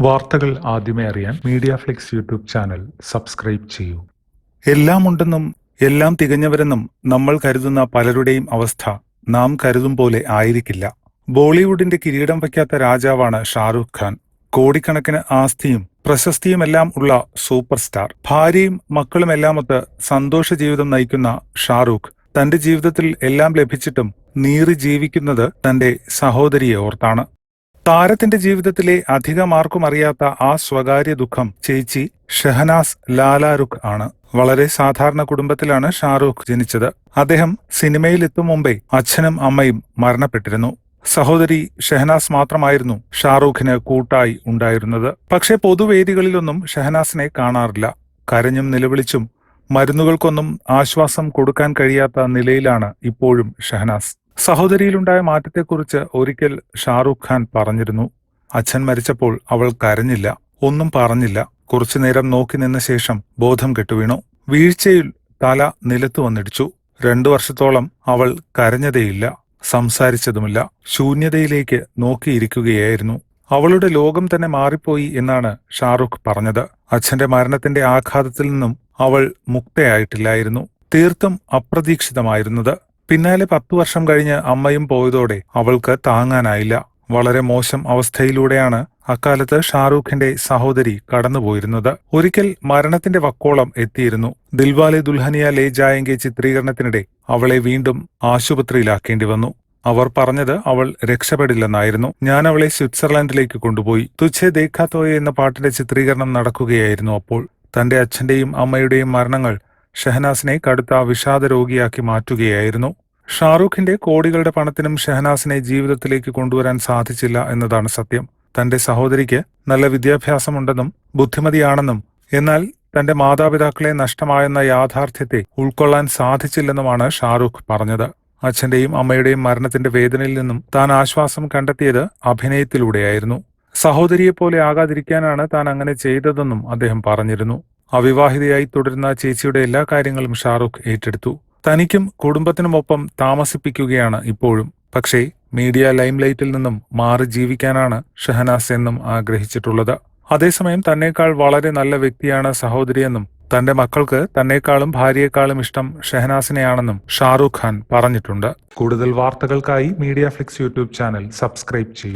വാർത്തകൾ ആദ്യമേ അറിയാൻ Media Flix YouTube channel subscribe ചെയ്യൂ. എല്ലാം ഉണ്ടെന്നും എല്ലാം തികഞ്ഞവരെന്നും നമ്മൾ കരുതുന്ന പലരുടെയും അവസ്ഥ നാം കരുതും പോലെ ആയിരിക്കില്ല. ബോളിവുഡിന്റെ കിരീടം വയ്ക്കാത്ത രാജാവാണ് ഷാറൂഖ് ഖാൻ. കോടിക്കണക്കിന് ആസ്തിയും പ്രശസ്തിയുമെല്ലാം ഉള്ള സൂപ്പർ സ്റ്റാർ. ഭാര്യയും മക്കളുമെല്ലാമൊത്ത് സന്തോഷ ജീവിതം നയിക്കുന്ന ഷാറൂഖ് തന്റെ ജീവിതത്തിൽ എല്ലാം ലഭിച്ചിട്ടും നീറി ജീവിക്കുന്നത് തന്റെ സഹോദരിയെ ഓർത്താണ്. താരത്തിന്റെ ജീവിതത്തിലെ അധികം ആർക്കും അറിയാത്ത ആ സ്വകാര്യ ദുഃഖം ചേച്ചി ഷെഹനാസ് ലാലാരുഖ് ആണ്. വളരെ സാധാരണ കുടുംബത്തിലാണ് ഷാറൂഖ് ജനിച്ചത്. അദ്ദേഹം സിനിമയിൽ എത്തും മുമ്പേ അച്ഛനും അമ്മയും മരണപ്പെട്ടിരുന്നു. സഹോദരി ഷെഹനാസ് മാത്രമായിരുന്നു ഷാറൂഖിന് കൂട്ടായി ഉണ്ടായിരുന്നത്. പക്ഷേ പൊതുവേദികളിലൊന്നും ഷെഹനാസിനെ കാണാറില്ല. കരഞ്ഞും നിലവിളിച്ചും മരുന്നുകൾക്കൊന്നും ആശ്വാസം കൊടുക്കാൻ കഴിയാത്ത നിലയിലാണ് ഇപ്പോഴും ഷെഹനാസ്. സഹോദരിയിലുണ്ടായ മാറ്റത്തെക്കുറിച്ച് ഒരിക്കൽ ഷാറൂഖ് ഖാൻ പറഞ്ഞിരുന്നു. അച്ഛൻ മരിച്ചപ്പോൾ അവൾ കരഞ്ഞില്ല ഒന്നും പറഞ്ഞില്ല. കുറച്ചുനേരം നോക്കി നിന്ന ശേഷം ബോധം കെട്ടുവീണു. വീഴ്ചയിൽ തല നിലത്തു വന്നിടിച്ചു. രണ്ടു വർഷത്തോളം അവൾ കരഞ്ഞതേയില്ല സംസാരിച്ചതുമില്ല ശൂന്യതയിലേക്ക് നോക്കിയിരിക്കുകയായിരുന്നു. അവളുടെ ലോകം തന്നെ മാറിപ്പോയി എന്നാണ് ഷാറുഖ് പറഞ്ഞത്. അച്ഛന്റെ മരണത്തിന്റെ ആഘാതത്തിൽ നിന്നും അവൾ മുക്തയായിട്ടില്ലായിരുന്നു. തീർത്തും അപ്രതീക്ഷിതമായിരുന്നത്. പിന്നാലെ പത്തു വർഷം കഴിഞ്ഞ് അമ്മയും പോയതോടെ അവൾക്ക് താങ്ങാനായില്ല. വളരെ മോശം അവസ്ഥയിലൂടെയാണ് അക്കാലത്ത് ഷാറൂഖിന്റെ സഹോദരി കടന്നുപോയിരുന്നത്. ഒരിക്കൽ മരണത്തിന്റെ വക്കോളം എത്തിയിരുന്നു. ദിൽവാലെ ദുൽഹനിയ ലേ ജായെങ്കെ ചിത്രീകരണത്തിനിടെ അവളെ വീണ്ടും ആശുപത്രിയിലാക്കേണ്ടി വന്നു. അവർ പറഞ്ഞത് അവൾ രക്ഷപ്പെടില്ലെന്നായിരുന്നു. ഞാൻ അവളെ സ്വിറ്റ്സർലാൻഡിലേക്ക് കൊണ്ടുപോയി. തുച്ഛെ ദേഖാത്തോയെ എന്ന പാട്ടിന്റെ ചിത്രീകരണം നടക്കുകയായിരുന്നു അപ്പോൾ. തന്റെ അച്ഛന്റെയും അമ്മയുടെയും മരണങ്ങൾ ഷെഹനാസിനെ കടുത്ത വിഷാദ രോഗിയാക്കി മാറ്റുകയായിരുന്നു. ഷാറൂഖിന്റെ കോടികളുടെ പണത്തിനും ഷെഹനാസിനെ ജീവിതത്തിലേക്ക് കൊണ്ടുവരാൻ സാധിച്ചില്ല എന്നതാണ് സത്യം. തന്റെ സഹോദരിക്ക് നല്ല വിദ്യാഭ്യാസമുണ്ടെന്നും ബുദ്ധിമതിയാണെന്നും എന്നാൽ തന്റെ മാതാപിതാക്കളെ നഷ്ടമായെന്ന യാഥാർത്ഥ്യത്തെ ഉൾക്കൊള്ളാൻ സാധിച്ചില്ലെന്നുമാണ് ഷാറൂഖ് പറഞ്ഞത്. അച്ഛന്റെയും അമ്മയുടെയും മരണത്തിന്റെ വേദനയിൽ നിന്നും താൻ ആശ്വാസം കണ്ടെത്തിയത് അഭിനയത്തിലൂടെയായിരുന്നു. സഹോദരിയെപ്പോലെ ആകാതിരിക്കാനാണ് താൻ അങ്ങനെ ചെയ്തതെന്നും അദ്ദേഹം പറഞ്ഞിരുന്നു. അവിവാഹിതയായി തുടരുന്ന ചേച്ചിയുടെ എല്ലാ കാര്യങ്ങളും ഷാറുഖ് ഏറ്റെടുത്തു. തനിക്കും കുടുംബത്തിനുമൊപ്പം താമസിപ്പിക്കുകയാണ് ഇപ്പോഴും. പക്ഷേ മീഡിയ ലൈംലൈറ്റിൽ നിന്നും മാറി ജീവിക്കാനാണ് ഷഹനാസ് എന്നും ആഗ്രഹിച്ചിട്ടുള്ളത്. അതേസമയം തന്നേക്കാൾ വളരെ നല്ല വ്യക്തിയാണ് സഹോദരിയെന്നും തന്റെ മക്കൾക്ക് തന്നേക്കാളും ഭാര്യയെക്കാളും ഇഷ്ടം ഷെഹനാസിനെയാണെന്നും ഷാറൂഖ് ഖാൻ പറഞ്ഞിട്ടുണ്ട്. കൂടുതൽ വാർത്തകൾക്കായി Media Flix YouTube channel subscribe ചെയ്യൂ.